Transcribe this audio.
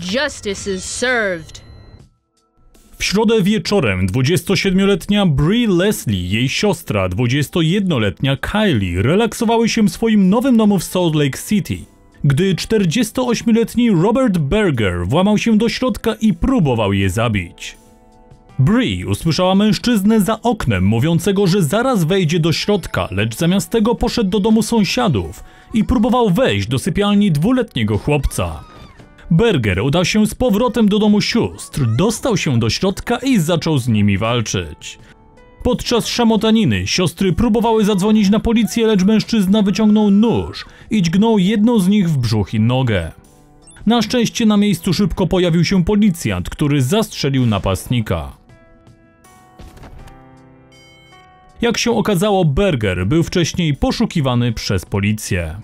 Justice is served. W środę wieczorem 27-letnia Brie Leslie, jej siostra 21-letnia Kylie relaksowały się w swoim nowym domu w Salt Lake City, gdy 48-letni Robert Berger włamał się do środka i próbował je zabić. Brie usłyszała mężczyznę za oknem mówiącego, że zaraz wejdzie do środka, lecz zamiast tego poszedł do domu sąsiadów i próbował wejść do sypialni dwuletniego chłopca. Berger udał się z powrotem do domu sióstr, dostał się do środka i zaczął z nimi walczyć. Podczas szamotaniny siostry próbowały zadzwonić na policję, lecz mężczyzna wyciągnął nóż i dźgnął jedną z nich w brzuch i nogę. Na szczęście na miejscu szybko pojawił się policjant, który zastrzelił napastnika. Jak się okazało, Berger był wcześniej poszukiwany przez policję.